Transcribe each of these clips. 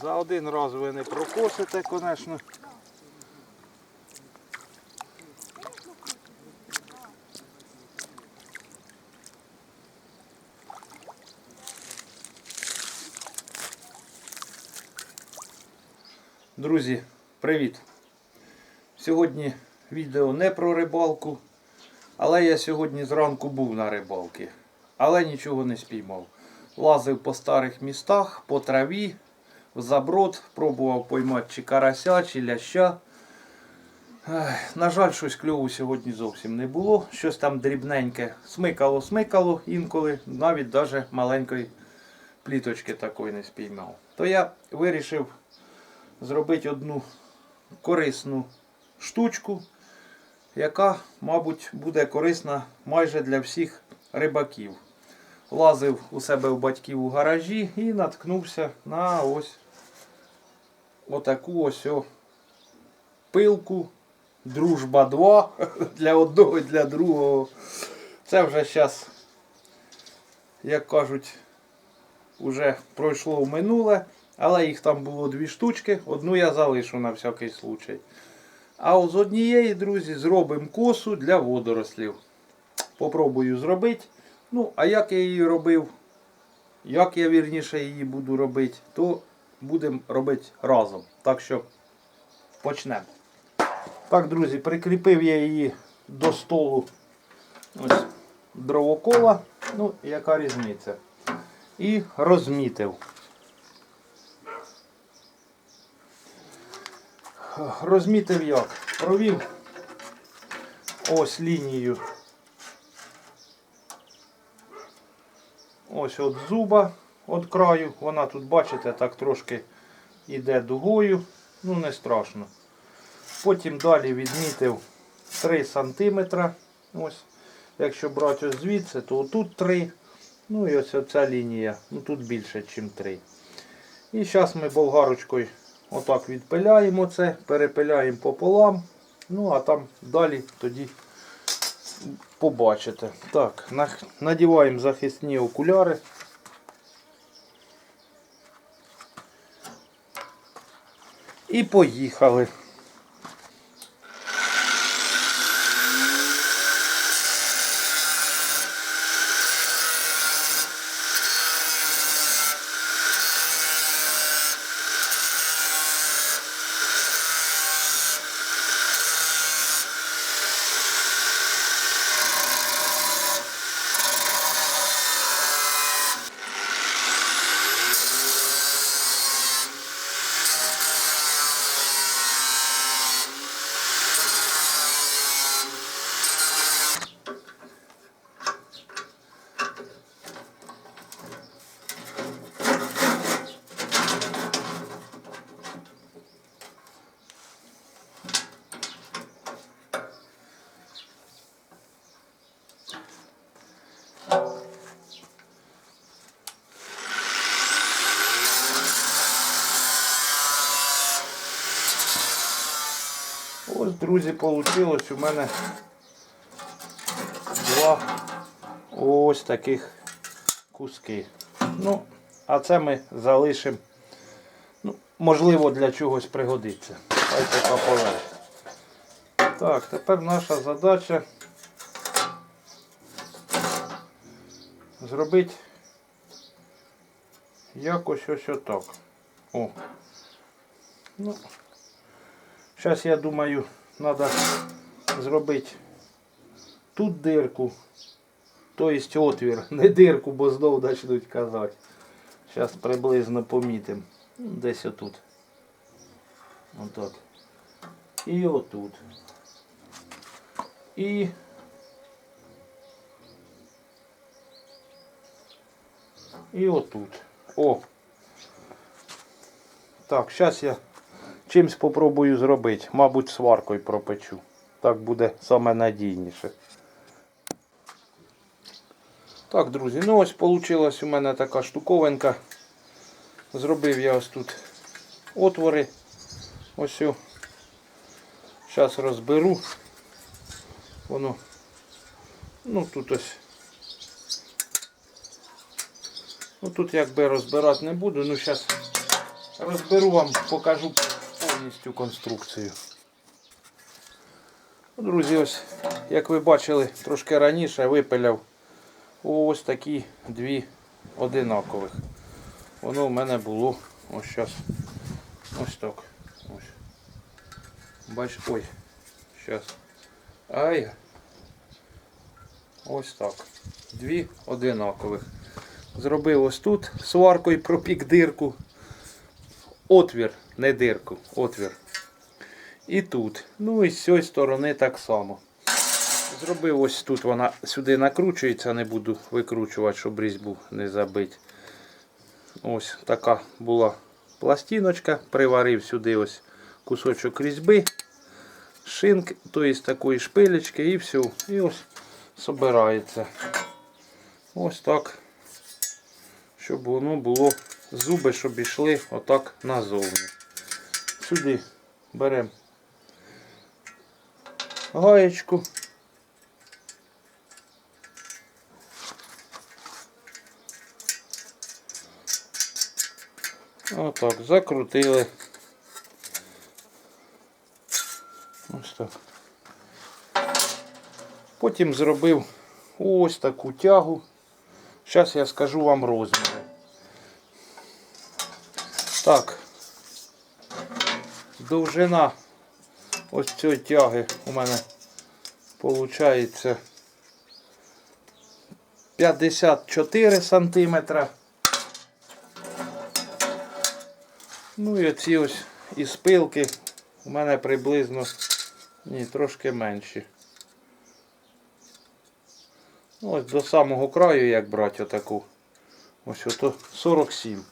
За один раз ви не прокосите, звісно. Друзі, привіт! Сьогодні відео не про рибалку, але я сьогодні зранку був на рибалці, але нічого не спіймав. Лазив по старих містах, по траві, заброд, пробував поймати чи карася, чи ляща. На жаль, щось кльову сьогодні зовсім не було. Щось там дрібненьке смикало, смикало інколи, навіть даже маленької пліточки такої не спіймав. То я вирішив зробити одну корисну штучку, яка, мабуть, буде корисна майже для всіх рибаків. Лазив у себе у батьків у гаражі і наткнувся на ось отаку ось пилку. Дружба 2 для одного і для другого. Це вже зараз, як кажуть, вже пройшло в минуле. Але їх там було дві штучки, одну я залишу на всякий случай. А з однієї, друзі, зробимо косу для водорослів. Попробую зробити. Ну, а як я її робив, як я вірніше її буду робити, то будемо робити разом. Так що почнемо. Так, друзі, прикріпив я її до столу ось дровокола. Ну, яка різниця? І розмітив. Розмітив як? Провів ось лінію. Ось от зуба від краю. Вона тут, бачите, так трошки йде дугою. Ну, не страшно. Потім далі відмітив 3 см. Ось. Якщо брати ось звідси, то тут 3. Ну і ось оця лінія. Ну тут більше, ніж 3. І зараз ми болгарочкою Отак відпиляємо це, перепиляємо пополам. Ну, а там далі тоді побачите. Так, надіваємо захисні окуляри. І поїхали. Ось, друзі, вийшло у мене два ось таких куски. Ну, а це ми залишимо. Ну, Можливо, для чогось пригодиться. Хай така полежить. Так, тепер наша задача зробити якось ось отак. О. Ну, Зараз я думаю, треба зробити тут дирку, тобто отвір, не дирку, бо знову почнуть казати. Зараз приблизно помітимо. Десь отут. Отак. І отут. І І отут. О! Так, зараз я чимсь попробую зробити. Мабуть, сваркою пропечу. Так буде саме надійніше. Так, друзі, ну ось вийшла у мене така штуковинка. Зробив я ось тут отвори. Ось. Зараз розберу. Воно. Ну тут ось. Ну тут якби розбирати не буду, ну зараз розберу вам, покажу повністю конструкцію. Ну, Друзі, ось, як ви бачили, трошки раніше випиляв ось такі дві одинакових. Воно в мене було ось зараз. Ось так. Ось. Бач, ой. Зараз. Ай. Ось так. Дві одинакових. Зробив ось тут сваркою пропік дирку. Отвір, не дирку, отвір. І тут. Ну і з цієї сторони так само. Зробив ось тут вона сюди накручується, не буду викручувати, щоб різьбу не забити. Ось така була пластиночка. Приварив сюди ось кусочок різьби, шинк, тобто такої шпилечки і все. І ось собирається. Ось так. Щоб воно було зуби, щоб йшли отак назовні. Сюди беремо гаєчку. Отак, закрутили. Ось так. Потім зробив ось таку тягу. Зараз я скажу вам розміри. Так. Довжина ось цієї тяги у мене виходить 54 сантиметра. Ну і оці ось із пилки у мене приблизно ні, трошки менші. Ну, Ось до самого краю, як брати отаку. Ось ото 47.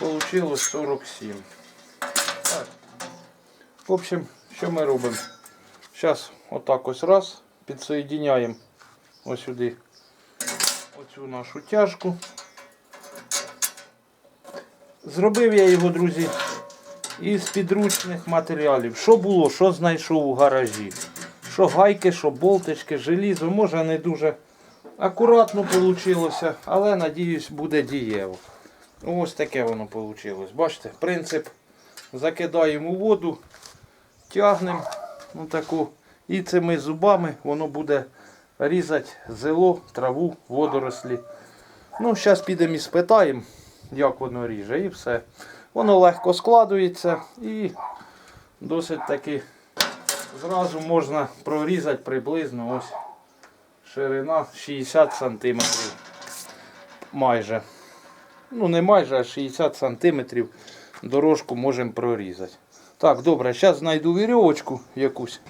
Получилось 47. Так. В общем, що ми робимо? Зараз отак ось раз підсоєдиняємо ось сюди оцю нашу тяжку. Зробив я його, друзі, із підручних матеріалів. Що було, що знайшов у гаражі. Що гайки, що болтички, желізо. Може не дуже акуратно вийшло, але надіюсь буде дієво. Ось таке воно вийшло. Бачите, принцип закидаємо у воду, тягнемо ну, таку, і цими зубами воно буде різати зело, траву, водорослі. Ну, зараз підемо і спитаємо, як воно ріже, і все. Воно легко складується і досить таки зразу можна прорізати приблизно ось ширина 60 см. Майже. Ну, не майже, а 60 см дорожку можемо прорізати. Так, добре, зараз знайду вірьовочку якусь.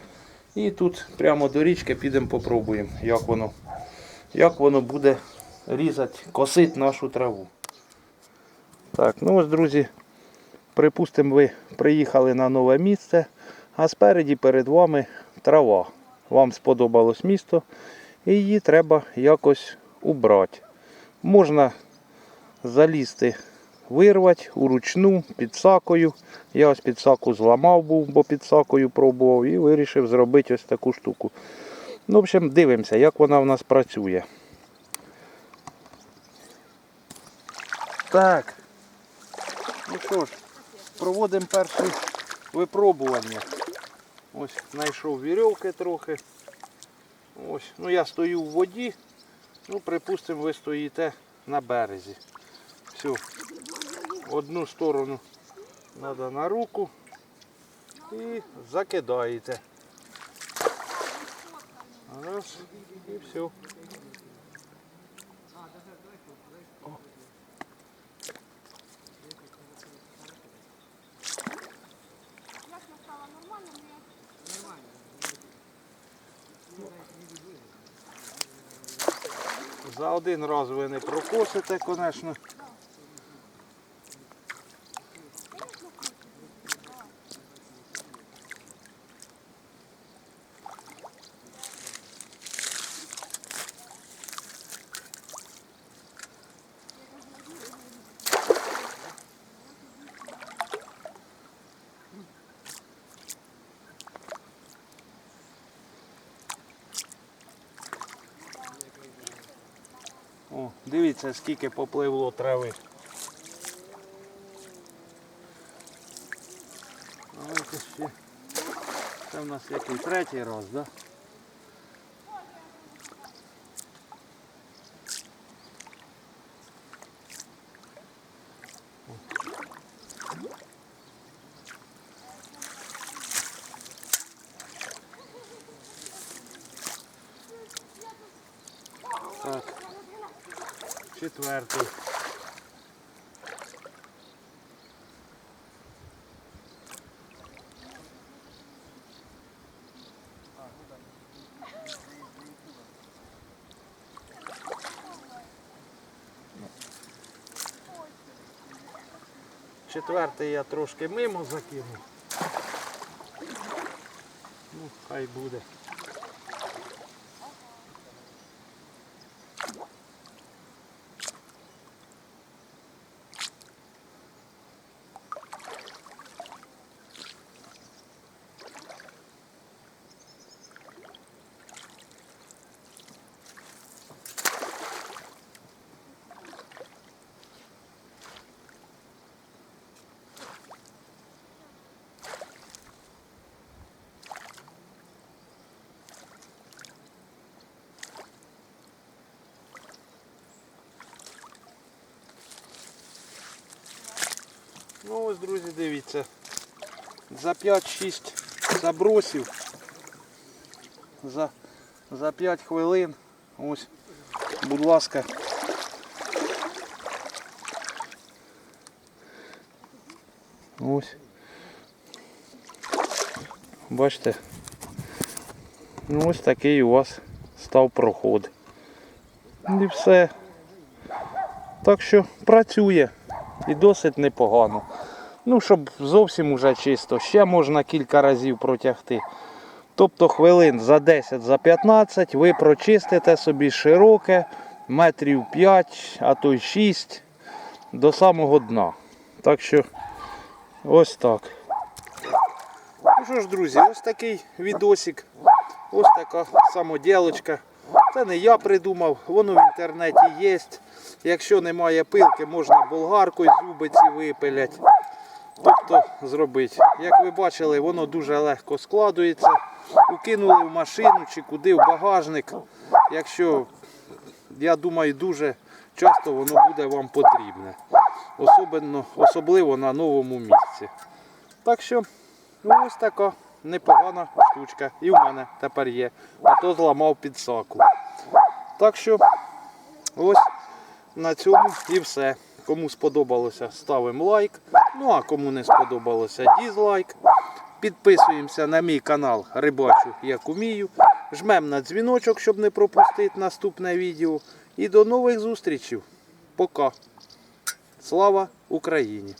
І тут прямо до річки підемо попробуємо, як воно, як воно буде різати, косити нашу траву. Так, ну ось, друзі, припустимо, ви приїхали на нове місце, а спереді перед вами трава. Вам сподобалось місто і її треба якось убрати. Можна залізти, вирвати уручну під сакою. Я ось під саку зламав був, бо під сакою пробував і вирішив зробити ось таку штуку. Ну, в общем, дивимося, як вона в нас працює. Так. Ну що ж, проводимо перші випробування. Ось знайшов вірьовки трохи. Ось, ну я стою в воді. Ну, припустимо, ви стоїте на березі. Все. Одну сторону треба на руку і закидаєте. Раз і все. За один раз ви не прокосите, звісно. Дивіться, скільки попливло трави. Давайте ще. Це в нас який третій раз, так? Да? Четвертий. Четвертий я трошки мимо закинув. Ну, хай буде. Ну ось, друзі, дивіться. За 5-6 забросів. За, за 5 хвилин. Ось, будь ласка. Ось. Бачите. Ну ось такий у вас став проход. І все. Так що працює і досить непогано. Ну, щоб зовсім уже чисто, ще можна кілька разів протягти. Тобто хвилин за 10, за 15 ви прочистите собі широке, метрів 5, а то й 6 до самого дна. Так що ось так. Ну що ж, друзі, ось такий відосик. Ось така самоділочка. Це не я придумав, воно в інтернеті є. Якщо немає пилки, можна болгаркою зубиці випилять. Тобто зробити. Як ви бачили, воно дуже легко складується. Укинули в машину чи куди в багажник. Якщо, я думаю, дуже часто воно буде вам потрібне. Особливо, особливо на новому місці. Так що ось така непогана штучка. І в мене тепер є. А то зламав підсаку. Так що ось на цьому і все. Кому сподобалося, ставимо лайк. Ну а кому не сподобалося, дізлайк. Підписуємося на мій канал Рибачу як умію. Жмемо на дзвіночок, щоб не пропустити наступне відео. І до нових зустрічей. Пока. Слава Україні!